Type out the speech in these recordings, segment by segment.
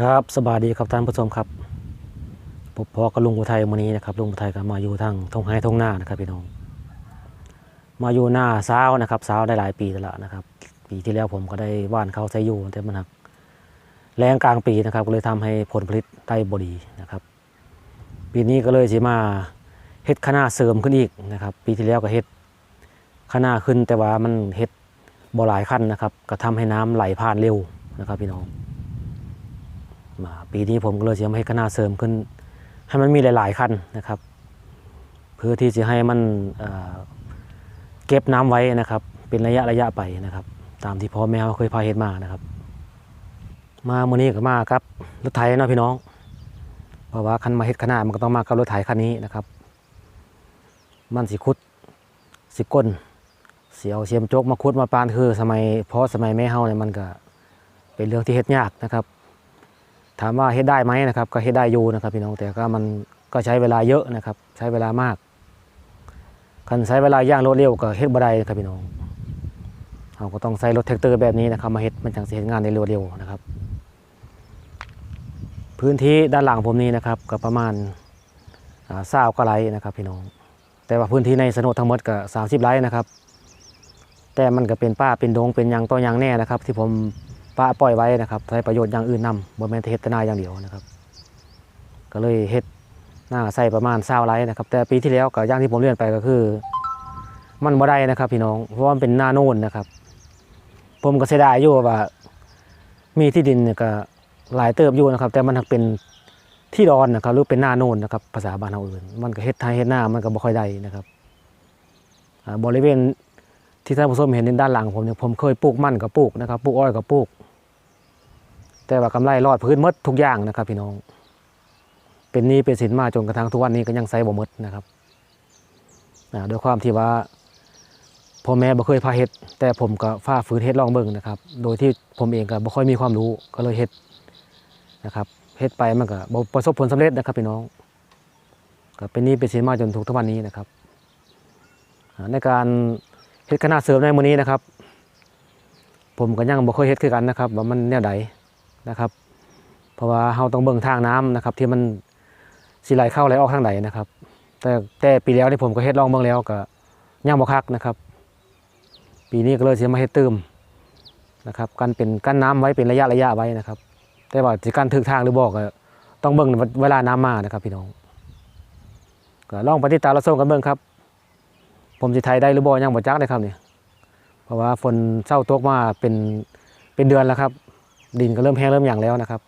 ครับสบายดีครับท่านผู้ชมครับพบพอกับลุงอุทัยวันนี้นะครับลุงอุทัยก็มาอยู่ทางทงไฮทงหน้านะครับพี่น้อง มาอยู่หน้าสาวนะครับสาวได้หลายปีแล้วนะครับ ปีที่แล้วผมก็ได้ว่านเขาใช้อยู่แต่มันหักแรงกลางปีนะครับก็เลยทำให้ผลผลิตได้บดีนะครับ ปีนี้ก็เลยสิมาเฮ็ดคณะเสริมขึ้นอีกนะครับ ปีที่แล้วก็เฮ็ดคณะขึ้นแต่ว่ามันเฮ็ดบ่หลายขั้นนะครับ ก็ทำให้น้ำไหลผ่านเร็วนะครับพี่น้อง มาปีนี้ผมก็เลยจะมาให้คณะเสริมขึ้น ให้มันมีหลาย ๆ คันนะครับ เพื่อที่จะให้มันเเก็บน้ำไว้นะครับ เป็นระยะระยะไปนะครับ ตามที่พ่อแม่เขาเคยพาเฮ็ดมานะครับ มาโมอนี้ก็มาครับรถไถเนาะพี่น้อง เพราะว่าคันมาเฮ็ดขนาดมันก็ต้องมากับรถไถคันนี้นะครับ มันสิคุดสิก้นเสียวเสียมโจกมาคุดมาปานคือสมัยเพราะสมัยแม่เฮาเนี่ยมันก็เป็นเรื่องที่เฮ็ดยากนะครับ ถามว่าเฮ็ดได้ไหมนะครับ ก็เฮ็ดได้อยู่นะครับพี่น้องแต่ก็มันก็ใช้เวลาเยอะนะครับ ใช้เวลามากคันใช้เวลาย่างรวดเร็วก็เฮ็ดบ่ได้ครับพี่น้องเราก็ต้องใช้รถแท็กเตอร์แบบนี้นะครับ มาเฮ็ดมันจังสิเฮ็ดงานได้รวดเร็วนะครับ พื้นที่ด้านหลังผมนี้นะครับ ก็ประมาณเศร้ากว่าไรนะครับพี่น้อง แต่ว่าพื้นที่ในสนดทั้งหมดก็สามสิบไร่นะครับ แต่มันก็เป็นป้าเป็นดงเป็นยางต่อยางแน่นะครับ ที่ผม ป้าปล่อยไว้นะครับใช้ประโยชน์อย่างอื่นนำบ่แม่นแต่เฮ็ดแต่นาอย่างเดียวนะครับ ก็เลยเฮ็ดหน้าใส่ประมาณเศร้าไรนะครับ แต่ปีที่แล้วก็อย่างที่ผมเรียนไปก็คือ มันบ่ได้นะครับ พี่น้องเพราะว่ามันเป็นหน้าโน่นนะครับ ผมก็เสียดายอยู่ว่า มีที่ดินก็หลายเติบอยู่นะครับ แต่มันหักเป็นที่ดอนนะครับหรือเป็นหน้าโน่นนะครับ ภาษาบ้านเราอื่น มันก็เฮ็ดไทยเฮ็ดหน้ามันก็บ่ค่อยได้นะครับบริเวณที่ท่านผู้ชมเห็นในด้านหลังผมเนี่ยผมเคยปลูกมันก็ปลูกนะครับปลูกอ้อยก็ปลูก แต่ว่ากำไรรอดพื้นมดทุกอย่างนะครับ พี่น้อง เป็นนี้เป็นสินมาจนกระทั่งทุกวันนี้ก็ยังใช้บ่มดนะครับด้วยความที่ว่าพ่อแม่บ่เคยพาเฮ็ด แต่ผมก็ฝ่าฝืนเฮ็ดลองเบิ่งนะครับ โดยที่ผมเองก็บ่ค่อยมีความรู้ก็เลยเฮ็ดนะครับเฮ็ดไปมันก็บ่ประสบผลสำเร็จนะครับพี่น้องก็เป็นนี้เป็นสินมาจนถึงทุกวันนี้นะครับ ในการเฮ็ดคณะเสริมในมื้อนี้นะครับ ผมก็ยังบ่เคยเฮ็ดคือกันนะครับ ว่ามันแนวใด นะครับ เพราะว่าเราต้องเบิ่งทางน้ำนะครับ ที่มันสิไหลเข้าไหลออกทางใดนนะครับ แต่แต่ปีแล้วนี่ผมก็เฮ็ดลองเบิ่งแล้วก็ยังบ่คักนะครับ ปีนี้ก็เลยสิมาเฮ็ดตืมนะครับกันเป็นกั้นน้ำไว้เป็นระยะระยะไว้นะครับ แต่ว่าสิกั้นถึกทางหรือบ่ก็ต้องเบิ่งเวลาน้ำมานะครับ พี่น้องก็ลองปฏิตามรับชมกันเบิ่งครับ ผมสิไทยได้หรือบ่ยังบ่จักเลยครับเนี่ยเพราะว่าฝนเศร้าตกมาเป็นเป็นเดือนแล้วครับ ดินก็เริ่มแห้งเริ่มหย่างแล้วนะครับ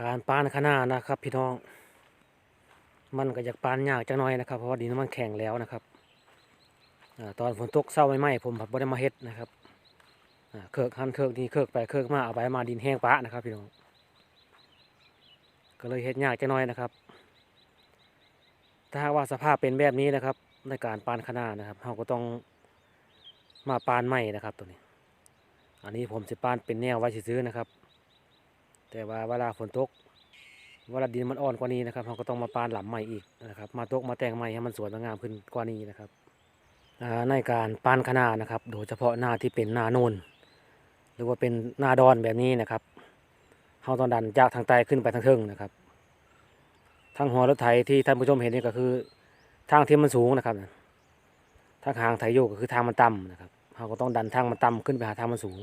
การปานขนานะครับ พี่น้อง มันก็อยากปานยากจังน้อยนะครับ เพราะว่าดินมันแข็งแล้วนะครับอตอนฝนตกเศร้าไม่ไหมผมผัดบ่ได้มาเฮ็ดนะครับเคิกหันเคิกนี่เคิกไปเคิกมาเอาไปมาดินแห้งปะนะครับ พี่น้องก็เลยเฮ็ดยากจังน้อยนะครับ ถ้าว่าสภาพเป็นแบบนี้นะครับ ในการปานขนานะครับเราก็ต้องมาปานใหม่นะครับตัวนี้ อันนี้ผมจะปานเป็นแนวไว้ซื้อๆนะครับ แต่ว่าเวลาฝนตกเวลาดินมันอ่อนกว่านี้นะครับเราก็ต้องมาปานหล่ำใหม่อีกนะครับ มาตกมาแต่งใหม่ให้มันสวยงามขึ้นกว่านี้นะครับในการปานขนานะครับ โดยเฉพาะหน้าที่เป็นหน้าโนนหรือว่าเป็นหน้าดอนแบบนี้นะครับเราต้องดันจากทางใต้ขึ้นไปทางเทิงนะครับทางหัวรถไถที่ท่านผู้ชมเห็นนี่ก็คือทางที่มันสูงนะครับทางหางไถโยกก็คือทางมันต่ำนะครับเราก็ต้องดันทางมันต่ำขึ้นไปหาทางมันสูง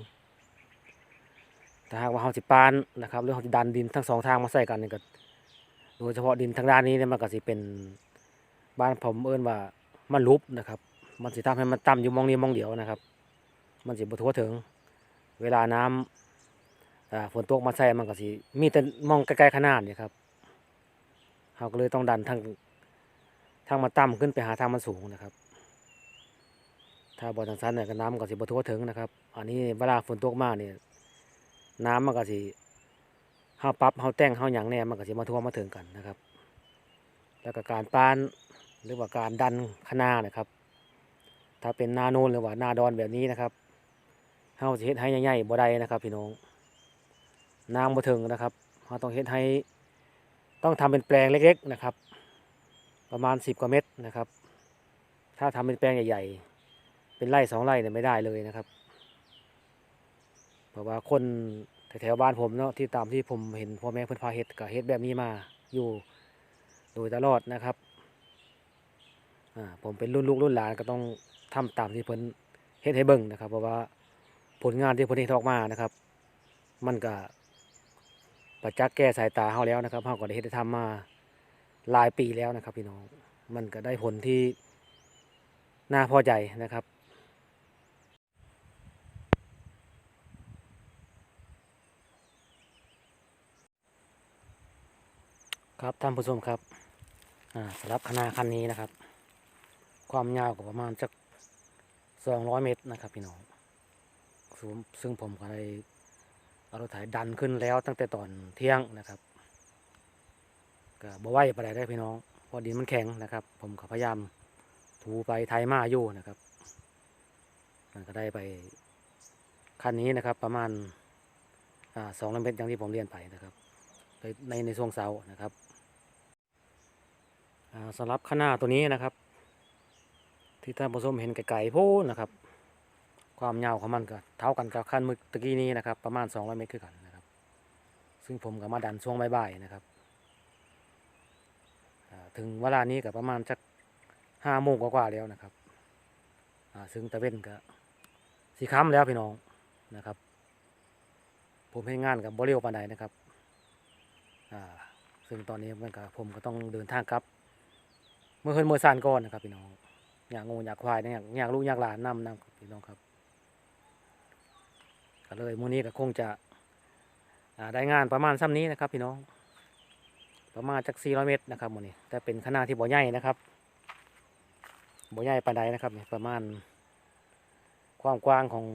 ถ้าหากว่าเราสิปานนะครับหรือเราจะดันดินทั้งสองทางมาใส่กันนี่ก็โดยเฉพาะดินทางด้านนี้เนี่ยมันก็สิเป็นบ้านผมเอิ้นว่ามันลุบนะครับ มันสิทำให้มันต่ำอยู่มองนี้มองเดียวนะครับ มันสิบทั่วถึง เวลาน้ำอ่าฝนตกมาใส่มันก็สิมีแต่มองใกล้ๆขนาดนี่ครับเราก็เลยต้องดันทางทางมันต่ำขึ้นไปหาทางมันสูงนะครับ ถ้าบ่อทางซันเนี่ยก็น้ำก็สิบทั่วถึงนะครับ อันนี้เวลาฝนตกมากเนี่ย น้ำมันก็สิเฮาปรั๊บเฮาแต่งเฮาหยังแน่มันก็สิมาท่วมมาถึงกันนะครับ แล้วก็การปานหรือว่าการดันคณานะครับ ถ้าเป็นนาโนนหรือว่านาดอนแบบนี้นะครับเฮาสิเฮ็ดให้ใหญ่ๆบ่ได้นะครับ พี่น้องน้ำบ่ถึงนะครับเฮาต้องเฮ็ดให้ต้องทำเป็นแปลงเล็ก ๆนะครับ ประมาณ 10กว่าเมตรนะครับ ถ้าทำเป็นแปลงใหญ่ ๆ เป็นไร่สองไร่เนี่ยไม่ได้เลยนะครับ เพราะว่าคนแถวๆบ้านผมเนาะที่ตามที่ผมเห็นพ่อแม่เพิ่นพาเฮ็ดก็เฮ็ดแบบนี้มาอยู่โดยตลอดนะครับผมเป็นรุ่นลูกรุ่นหลานก็ต้องทำตามที่เพิ่นเฮ็ดให้เบิ่งนะครับ เพราะว่าผลงานที่เพิ่นเฮ็ดออกมานะครับ มันก็ประจักษ์แก้สายตาเฮาแล้วนะครับเฮาก็ได้เฮ็ดได้ทำมาหลายปีแล้วนะครับ พี่น้องมันก็ได้ผลที่น่าพอใจนะครับ ครับท่านผู้ชมครับสำหรับคณะคันนี้นะครับ ความยาวก็ประมาณสักสองร้อยเมตรนะครับพี่น้องซึ่งผมก็ได้เอารถไถดันขึ้นแล้วตั้งแต่ตอนเที่ยงนะครับก็บ่ไหวไปไหนได้พี่น้องเพอดินมันแข็งนะครับ ผมก็พยายามถูไปไทยมาอยู่นะครับ มันก็ได้ไปคันนี้นะครับประมาณสองร้อยเมตรอย่างที่ผมเรียนไปนะครับในในช่วงเสาร์นะครับ สำหรับข้างหน้าตัวนี้นะครับ ที่ท่านผู้ชมเห็นไกลๆโพ้นะครับ ความยาวของมันก็เท่ากันกับขั้นมึกตะกี้นี้นะครับ ประมาณ 200 เมตรคือกันนะครับ ซึ่งผมก็มาดันช่วงบ่ายๆนะครับถึงเวลานี้ก็ประมาณสักห้าโมงกว่าๆแล้วนะครับซึ่งตะเวนก็สีค้ำแล้วพี่น้องนะครับ ผมให้งานกับบริวปานใดนะครับซึ่งตอนนี้มันก็ผมก็ต้องเดินทางกลับ มื่อคืนเมื่อซานก่อนนะครับพี่น้องอยากงูอยากควายนี่ยอยากอยากลูกอยากหลานนำนำพี่น้องครับก็เลยมื้อนี้ก็คงจะได้งานประมาณซ้ำนี้นะครับ พี่น้อง ประมาณจาก400เมตรนะครับมื้อนี้แต่เป็นขนาดที่บ่ใหญ่นะครับบ่ใหญ่ปานใดนะครับประมาณความกว้างของ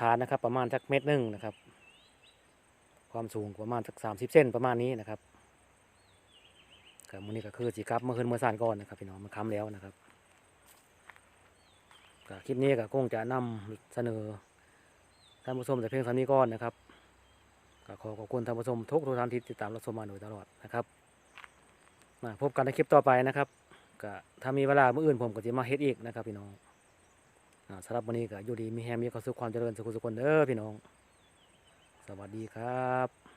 ฐานนะครับ ประมาณสักเมตรหนึ่งนะครับ ความสูงประมาณสักสามสิบเซนประมาณนี้นะครับ กับมือนี้ก็คือสีกลับเมื่อคืนเมื่อสานก่อนนะครับพี่น้องมันค้ำแล้วนะครับก็คลิปนี้ก็คงจะนำเสนอท่านผู้ชมแต่เพียงเท่านี้ก่อนนะครับก็ขอขอบคุณท่านผู้ชมทุกทุกท่านที่ติดตามรับชมมาโดยตลอดนะครับมาพบกันในคลิปต่อไปนะครับก็ถ้ามีเวลาเมื่ออื่นผมก็จะมาเฮ็ดอีกนะครับ พี่น้องสำหรับวันนี้ก็อยู่ดีมีแฮมมีความสุขความเจริญสุขสุขคนเด้อพี่น้อง สวัสดีครับ